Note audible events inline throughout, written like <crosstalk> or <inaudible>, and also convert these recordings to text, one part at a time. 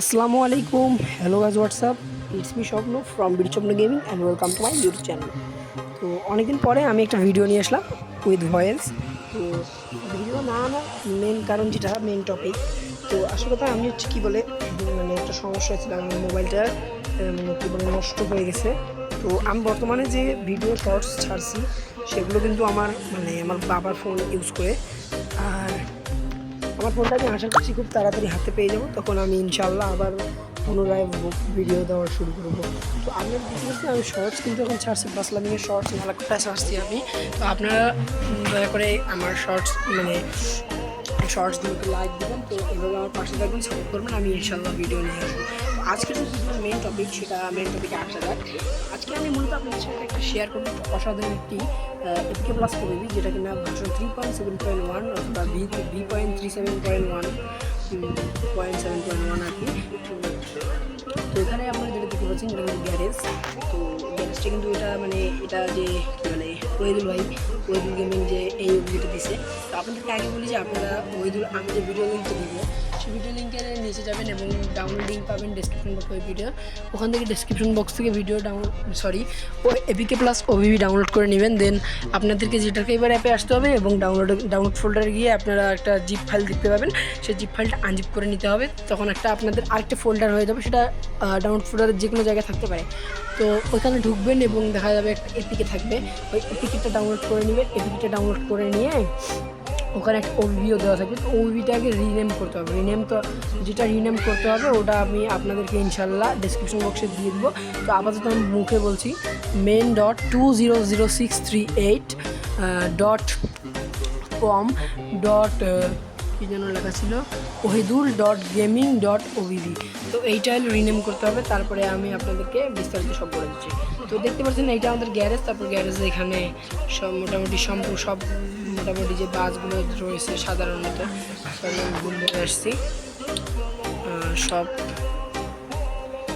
আসসালামু আলাইকুম। Hello guys what's up it's me Swapna from বিরচপ্ন gaming and welcome to my YouTube channel তো অনেকদিন পরে আমি একটা ভিডিও নিয়ে আসলাম উইথ ভয়েস তো ভিডিও না আনার মেন কারণ যেটা মেন টপিক তো আসল কথা আমি হচ্ছে কী বলে মানে একটা সমস্যা ছিল আমার মোবাইলটা মানে কী বলে, নষ্ট হয়ে গেছে। তো আমি বর্তমানে যে ভিডিও শর্টস ছাড়ছি, সেগুলো কিন্তু আমার মানে আমার বাবার ফোন ইউজ করে। আমার ফোনটা আমি আশা করছি খুব তাড়াতাড়ি হাতে পেয়ে যাব। তখন আমি ইনশাল্লাহ আবার পুনরায় ভিডিও দেওয়া শুরু করব। তো আমি পারছি আমি শর্টস কিন্তু এখন ছাড়ছি বাসলামিংয়ের শর্টস মেলাকোটা ছাড়ছি আমি। তো আপনারা দয়া করে আমার শর্টস মানে শর্টস শর্টসগুলোকে লাইক দেবেন। তো এভাবে আমার পাশে থাকবেন সাপোর্ট করবেন, আমি ইনশাল্লাহ ভিডিও নিয়ে আসব। তো আজকের যে মেন টপিক সেটা মেন টপিকে আসা যাক। আজকে আমি মূলত আপনাদের সাথে একটা শেয়ার করব অসাধারণ একটি এপিকে প্লাস করবি যেটা কিনা version three point seven point one অথবা B point three seven point one point seven point one আর কি। তো এখানে আপনারা যেটা দেখতে পাচ্ছেন এটা কিন্তু গ্যারেজ। তো গ্যারেজটা কিন্তু এটা মানে এটা যে কী বলে, ওয়েদুল ভাই, ওয়েদুল গেমিং যে এই অভিযোগটা দিছে। তো আপনাদেরকে আগে বলি যে আপনারা ওয়েদুল, আমি যে ভিডিও লিঙ্কটা দিব, সেই ভিডিও লিঙ্কের নিচে যাবেন এবং ডাউনলোড লিঙ্ক পাবেন ডিসক্রিপশন বক্স ভিডিও ওখান থেকে ডিসক্রিপশন বক্স থেকে ভিডিও ডাউনলোড সরি ও এপিকে প্লাস ওভিভি ডাউনলোড করে নেবেন। দেন আপনাদেরকে যেটাকে এবার অ্যাপে আসতে হবে এবং ডাউনলোড ডাউনলোড ফোল্ডারে গিয়ে আপনারা একটা জিপ ফাইল দেখতে পাবেন। সেই জিপ ফাইলটা আনজিপ করে নিতে হবে। তখন একটা আপনাদের আরেকটা ফোল্ডার হয়ে যাবে, সেটা ডাউনলোড ফোল্ডারের যে কোনো জায়গায় থাকতে পারে। তো ওইখানে ঢুকবেন এবং দেখা যাবে একটা এপিকে থাকবে। ওই এপিকেটা ডাউনলোড করে নেবেন এপিকেটা ডাউনলোড করে নিয়ে ওখানে একটা ওভিও দেওয়া থাকবে। তো ওভিটাকে রিনেম করতে হবে। রিনেম তো, যেটা রিনেম করতে হবে, ওটা আমি আপনাদেরকে ইনশাল্লাহ ডিসক্রিপশন বক্সে দিয়ে দেবো। তো আপাতত আমি মুখে বলছি main dot two zero zero six three eight dot com dot কী যেন লেখা ছিল? Ohidul dot gaming dot OBB তো এইটা রিনেম করতে হবে, তারপরে আমি আপনাদেরকে বিস্তারিত সব বলে দিচ্ছি। তো দেখতে পাচ্ছেন এইটা আমাদের গ্যারেজ তারপর গ্যারেজে এখানে সব মোটামুটি সম্পূর্ণ সব মোটামুটি যে বাসগুলো রয়েছে সাধারণত ভুল আসছি। সব।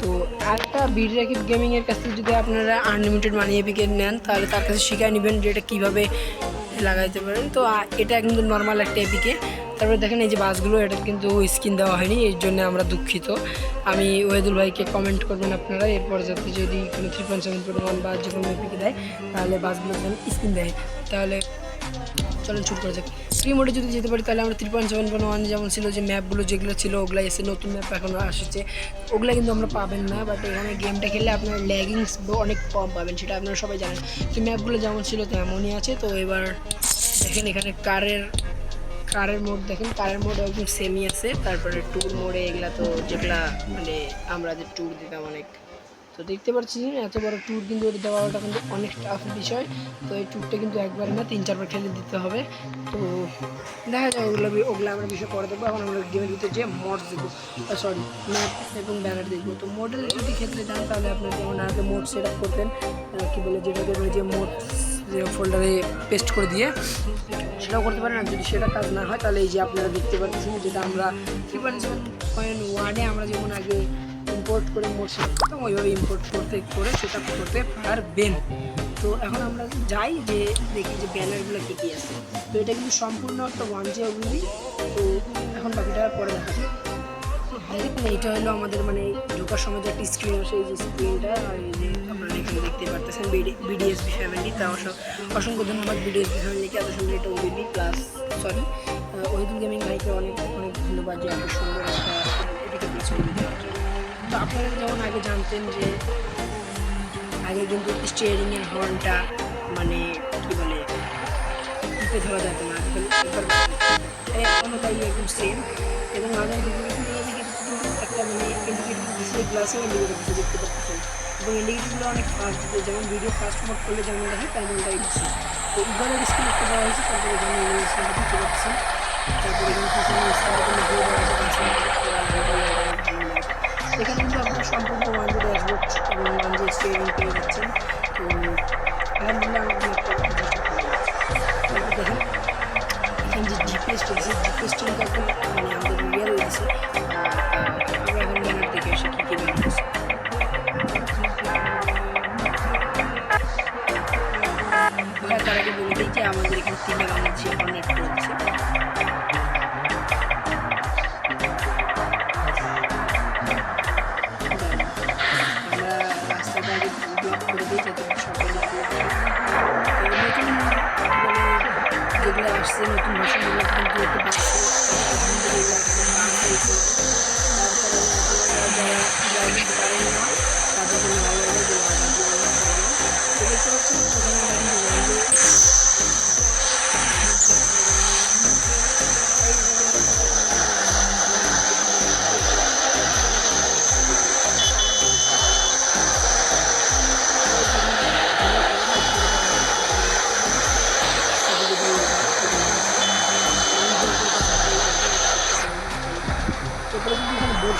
তো একটা বিড র্যাকেট গেমিংয়ের কাছ থেকে যদি আপনারা আনলিমিটেড মানি এপিকে নেন, তাহলে তার কাছে শিখাই নেবেন যে এটা কীভাবে লাগাইতে পারেন। তো এটা কিন্তু নর্মাল একটা এপিকে। তারপরে দেখেন এই যে বাসগুলো, এটা কিন্তু স্ক্রিন দেওয়া হয়নি, এর জন্য আমরা দুঃখিত। আমি ওয়েদুল ভাইকে কমেন্ট করবেন আপনারা, এরপর যাতে যদি কোনো three point seven point one বা যে কোনো এপিকে দেয়, তাহলে বাসগুলো যেন স্ক্রিন দেয়। তাহলে চলুন শুরু করা যাক। ফ্রি মোডে যদি যেতে পারি, তাহলে আমরা three point seven point one যেমন ছিল, যে ম্যাপগুলো যেগুলো ছিল ওগুলো এসে নতুন ম্যাপ এখন আসছে। ওগুলো কিন্তু আমরা পাবেন না বাট এখানে গেমটা খেললে আপনার ল্যাগিংস অনেক কম পাবেন, সেটা আপনারা সবাই জানেন। তো ম্যাপগুলো যেমন ছিল, তেমনই আছে। তো এবার দেখেন এখানে কারের কারের মোড, দেখেন কারের মোড একদম সেমই আছে, তারপরে ট্যুর মোডে এগুলা তো যেগুলা মানে আমরা যে ট্যুর দিতাম অনেক। তো দেখতে পাচ্ছি এত বড় ট্যুর কিন্তু ওটা দেওয়াটা কিন্তু অনেক টাফ বিষয়। তো এই ট্যুরটা কিন্তু একবার না তিন, চারবার খেলে দিতে হবে। তো দেখা যায় ওগুলো ওগুলো আমরা বিষয় পরে দেখব। এখন আমরা গেমের ভিতরে যে মোড দেখব সরি ম্যাপ এবং ব্যানার দেখব। তো মডেল যদি ক্ষেত্রে যান, তাহলে আপনার যেমন আগে মোড সেট আপ করতেন কী বলে যেটাকে বলে যে মোড ফোল্ডারে পেস্ট করে দিয়ে সেটাও করতে পারেন। আর যদি সেটা কাজ না হয়, তাহলে এই যে আপনারা দেখতে পাচ্ছেন যেটা আমরা থ্রি পয়েন্ট ওয়ানে আমরা যেমন আগে ইম্পোর্ট করে মোট ওইভাবে ইম্পোর্ট করতে, করে সেটা করতে পারবেন। তো এখন আমরা যাই যে দেখি যে ব্যানারগুলো কী কী আছে। তো এটা কিন্তু সম্পূর্ণ একটা ওয়ান জি ওগুলি তো এখন বাকিটা পরে দেখা দেখেন হলো আমাদের মানে ঢোকার সময় যে একটা স্ক্রিন আসে এই যে স্ক্রিনটা আর এই যে আপনারা এখানে দেখতে পারতেছেন বিডিএসবি ফ্যামিলি তা অস- অসংখ্য ধন্যবাদ বিডিএসবি ফ্যামিলিকে এত সুন্দর একটা OBB plus sorry Ohidul gaming ভাইকে অনেক অনেক ধন্যবাদ যে এত সুন্দর একটা পিছনে দেওয়ার তো আপনারা যেমন আগে জানতেন যে আগে কিন্তু স্টিয়ারিংয়ের হর্নটা মানে কী বলে টিপে ধরা যেত না এখনও তাই একদম সেম এবং আগে একটা মানে ইন্ডিকেটার ডিসপ্লে গ্লাসে ইন্ডিকেটার দিতে দেখতে পাচ্ছেন এবং ইন্ডিকেটারগুলো অনেক ফাস্ট যেমন ভিডিও ফাস্ট মোড করলে যেমন দেখে তেমনটাই দিচ্ছে। তো উভয়ের স্ক্রিন একটা দেওয়া হয়েছে, তারপরে যেমন ইংলিশটা দেখতে পাচ্ছেন তারপরে এখানে আছে এখানে কিন্তু আপনার সম্পূর্ণ ওয়ান জি ড্যাশবোর্ড এবং ওয়ান জি স্টিয়ারিং পেয়ে যাচ্ছেন। তো আলহামদুলিল্লাহ আমাদের দেখেন, এখানে যে জিপিএস চলছে জিপিএস চলতে এখন মানে আমাদের রিয়েল লাগছে revolution.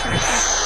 Gracias. <laughs>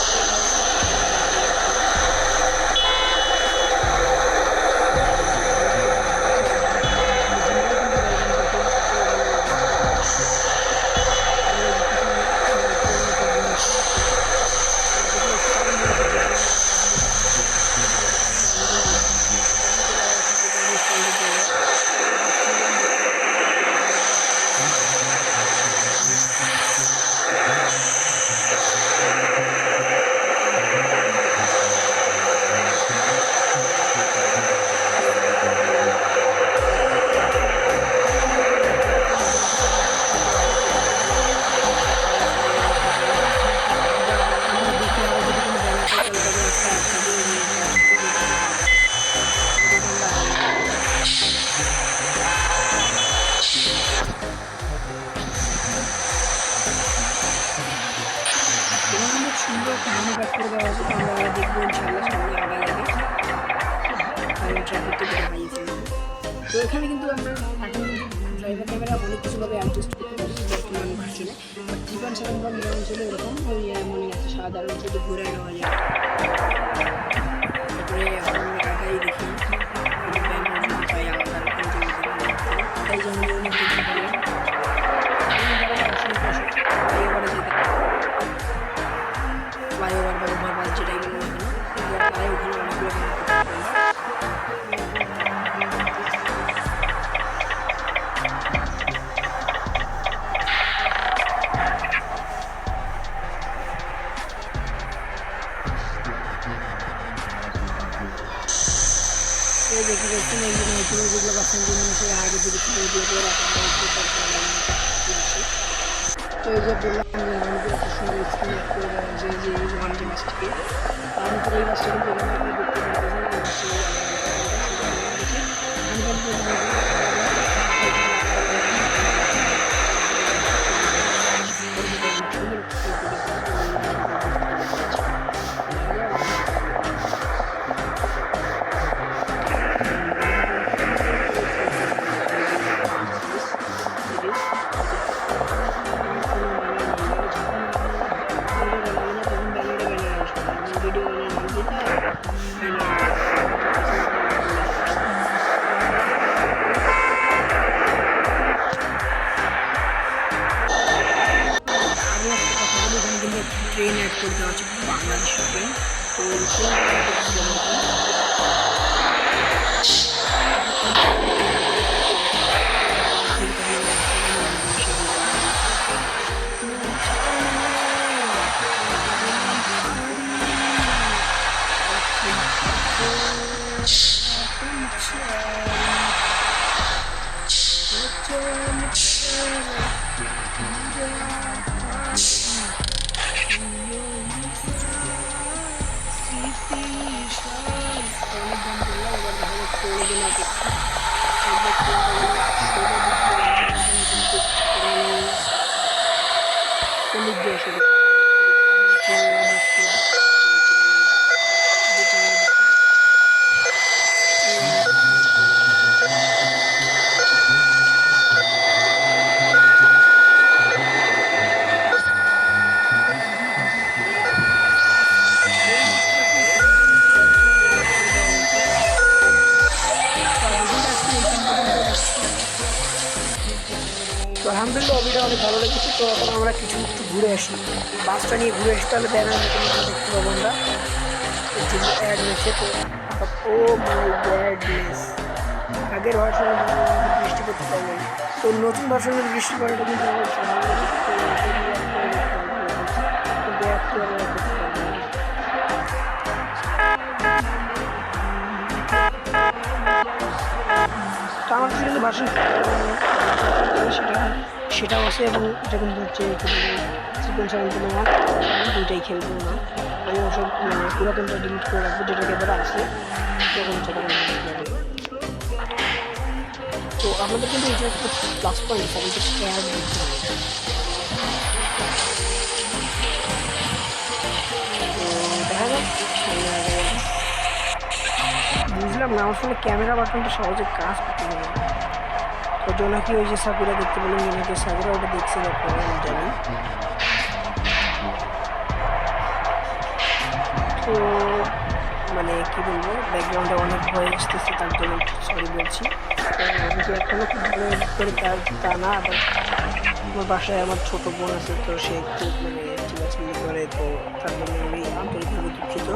সুন্দর করে দেওয়া হয়েছে তো আমরা দেখব ইনশাল্লাহ সামনে আগে লাগে। আমি ট্রাফিকটা যেটা হারিয়েছি তো এখানে কিন্তু আমরা এখন ড্রাইভার ক্যামেরা অনেক কিছুভাবে অ্যাডজাস্ট করতে পারছি বর্তমান ভার্সনে বাট পয়েন্ট সেভেন বা মিলিয়ন ছিল এরকম, ওই মনে আছে সাধারণ শুধু ঘুরে নেওয়া যায়। তারপরে এখন আগাই দেখি যদি যদি। তাই যেমন সে আগে যদি কিনে দিয়ে তো আলহামদুলিল্লাহ অভিটা অনেক ভালো লেগেছে, তো এখন আমরা কিছু একটু ঘুরে আসি। বাসটা নিয়ে ঘুরে আসতে হলে ব্যানার দেখতে পাবো আমরা। অ্যাড হয়েছে তো ও মাই গ্যাডনেস আগের ভার্সনে বৃষ্টি করতে পারবে তো নতুন ভার্সনের বৃষ্টি পড়াটা কিন্তু আমার ভালো ভার্সন সেটা, সেটাও আছে এবং কিন্তু হচ্ছে চিকেন সেভেন আমি দুইটাই খেলব না আমি ওসব মানে পুরাতনটা ডিলিট করে রাখব যেটা ক্যামেরা আছে দেবো। তো আমাদের কিন্তু এটা একটা প্লাস পয়েন্ট আমাদের স্কোয়ার দিতে বুঝলাম না, আমার ফোনে ক্যামেরা বাটনটা সহজে কাজ করতে পারে তো জোনাকি ওই যে সাকুরা দেখতে পেলেন জোনাকি সাকুরা ওটা দেখছেন আপনারা আমি জানি। তো মানে কি বলব ব্যাকগ্রাউন্ডে অনেক ভয় আসতেছে, তার জন্য সরি বলছি। তো এখনও খুব ভালো করি তার তা না আবার আমার বাসায় আমার ছোট বোন আছে, তো সে একটু মানে চিলাচিলি করে, তো তার জন্য আমি আন্তরিকভাবে দুঃখিত।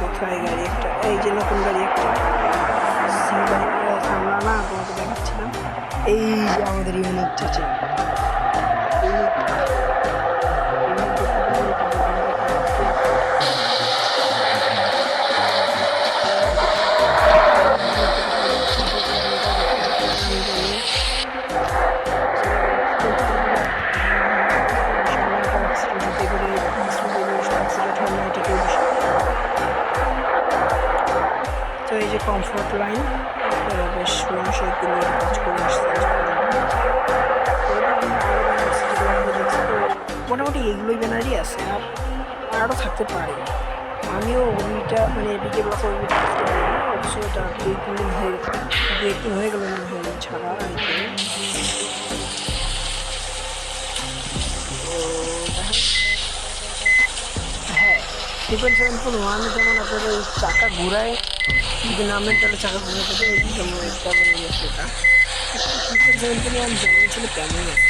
কোথায় গাড়ি একটা, এই যে নতুন গাড়ি একটা সামলা না তোমাকে দেখাচ্ছিলাম এই যে আমাদের ইউনিট আছে তো এই যে কমফোর্ট লাইন এগুলোই ব্যানারই আছে। আর আরও থাকতে পারে। আমিও ওইটা মানে এদিকে বছর ওইটা থাকতে পারি না। অবশ্য এটা দুই তিন দিন হয়ে দু একদিন হয়ে গেল মনে ছাড়া আর কি। হ্যাঁ ট্রিপল সেভেন ফোর ওয়ানে যেমন আপনাদের ওই চাকা ঘুরায়, যদি নামের তাহলে চাকা ঘুরে থাকে ওই যেমন বলে গেছে এটা ট্রিপল সেভেন ফোর ওয়ান যেমন ছিল তেমনই আছে।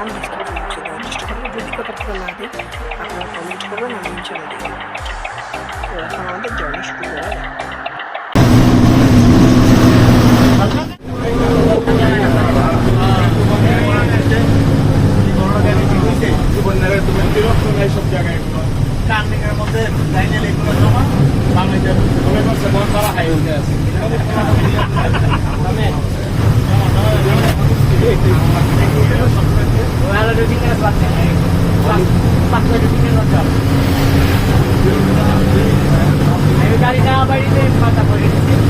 সেই গানটার নাম ডিসক্রিপশন বক্সে দেওয়ার চেষ্টা করব যদি কথাটা না দিই আপনারা কমেন্ট করবেন আমি ইনশাল্লাহ দেখি তো এখন আমাদের জার্নি শুরু করা যাক টার্নিংয়ের মধ্যে লাইনের এগুলো জমা বাংলাদেশের মনে করছে বড় করা হাই উঠে আছে গাড়ি না বাড়িতে মাথা করে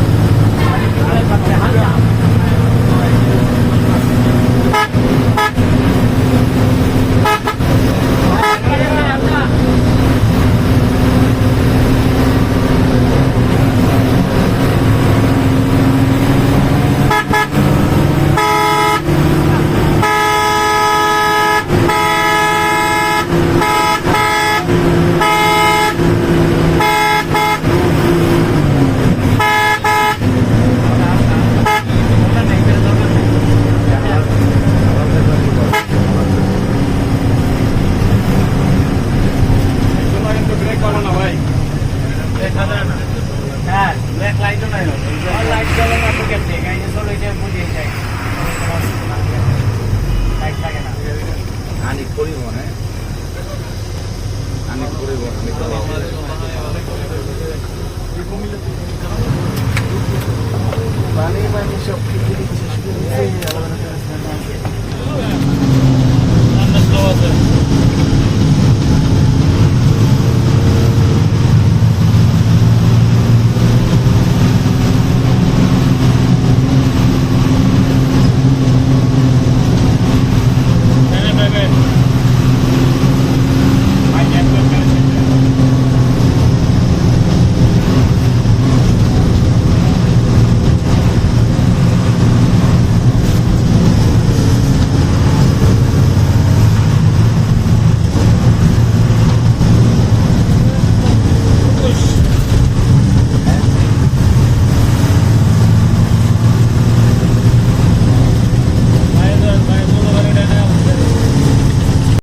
Paano yung money shop? Kikili ko sa school. Ay, alam na ka na sa mga. Ang nagkawa sa'yo.